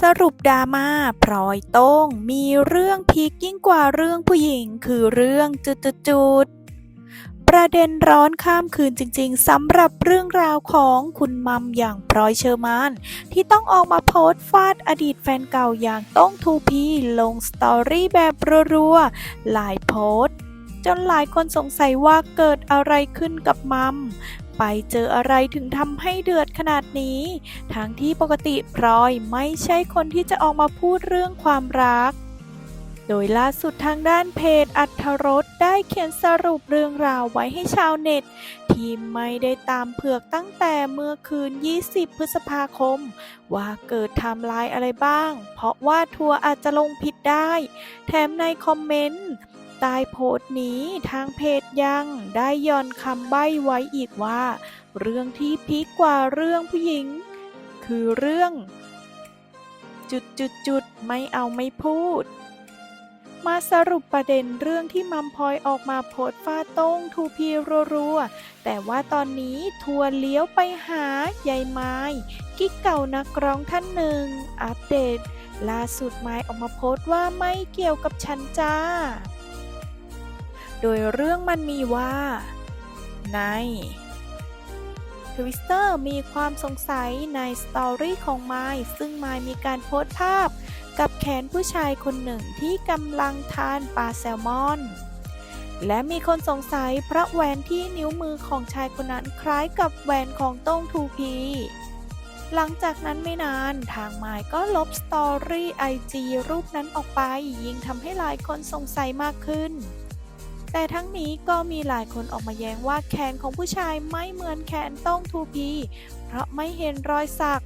สรุปดราม่าพลอยโต้งมีเรื่องพีคยิ่งกว่าเรื่องผู้หญิงคือเรื่องจุดๆประเด็นร้อนข้ามคืนจริงๆสำหรับเรื่องราวของคุณมัมอย่างพลอยเชอร์มานที่ต้องออกมาโพสต์ฟาดอดีตแฟนเก่าอย่างต้งทูพีลงสตอรี่แบบรัวๆหลายโพสต์ จนหลายคนสงสัยว่าเกิดอะไรขึ้นกับมัม ไปเจออะไรถึงทำให้เดือดขนาดนี้ ทั้งที่ปกติพลอยไม่ใช่คนที่จะออกมาพูดเรื่องความรักโดยล่าสุดทางด้านเพจอัธรสได้เขียนสรุปเรื่องราวไว้ให้ชาวเน็ต ที่ไม่ได้ตามเผือกตั้งแต่เมื่อคืน 20 พฤษภาคม ว่าเกิดไทม์ไลน์อะไรบ้าง เพราะว่าทัวร์อาจจะลงผิดได้ แถมในคอมเมนต์ ใต้โพสต์นี้ทางเพจยังได้ย่อนคำใบ้ไว้อีกว่า เรื่องที่พีคกว่าเรื่องผู้หญิง คือเรื่อง จุดจุดจุดไม่เอาไม่พูด มาสรุปประเด็นเรื่องที่มัมพลอยออกมาโพสต์ฟาต้งทูพีรัวๆแต่ว่าตอนนี้ทัวร์เลี้ยวไปหายายไม้กิ๊กเก่านักร้องท่านหนึ่ง อัปเดตล่าสุดไม้ออกมาโพสต์ว่าไม่เกี่ยวกับฉันจ้า โดยเรื่องมันมีว่า ในทวิสเตอร์มีความสงสัยในสตอรี่ของไมล์ซึ่งไมล์มีการโพสต์ภาพกับแขนผู้ชายคนหนึ่งที่กำลังทานปลาแซลมอน และมีคนสงสัยพระแหวนที่นิ้วมือของชายคนนั้นคล้ายกับแหวนของโต้งทูพี หลังจากนั้นไม่นานทางไมล์ก็ลบสตอรี่ไอจีรูปนั้นออกไป ยิ่งทำให้หลายคนสงสัยมากขึ้น แต่ทั้งนี้ก็มีหลายคนออกมาแย้งว่าแขนของผู้ชายไม่เหมือนแขนต้องทูพีเพราะไม่เห็นรอยสัก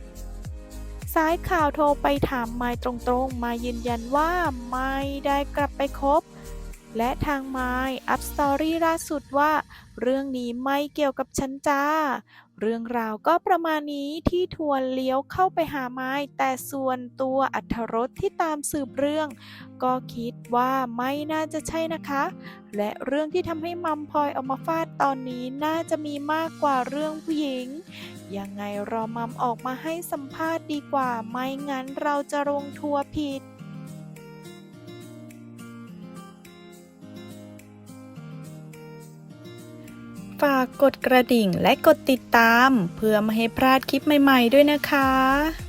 สายข่าวโทรไปถามไม้ตรงๆ มายืนยันว่าไม่ได้กลับไปคบ และทางไม้อัพสตอรี่ล่าสุดว่า เรื่องนี้ไม่เกี่ยวกับฉันจ้า เรื่องราวก็ประมาณนี้ที่ทวนเลี้ยวเข้าไปหาไม้ แต่ส่วนตัวอัธรสที่ตามสืบเรื่อง ก็คิดว่าไม่น่าจะใช่นะคะ และเรื่องที่ทำให้มัมพลอยออกมาฟาดตอนนี้น่าจะมีมากกว่าเรื่องผู้หญิง ยังไงรอมัมออกมาให้สัมภาษณ์ดีกว่า ไม่งั้นเราจะลงทัวร์ผิด ฝากกดกระดิ่งและกดติดตาม เพื่อไม่ให้พลาดคลิปใหม่ ๆ ด้วยนะคะ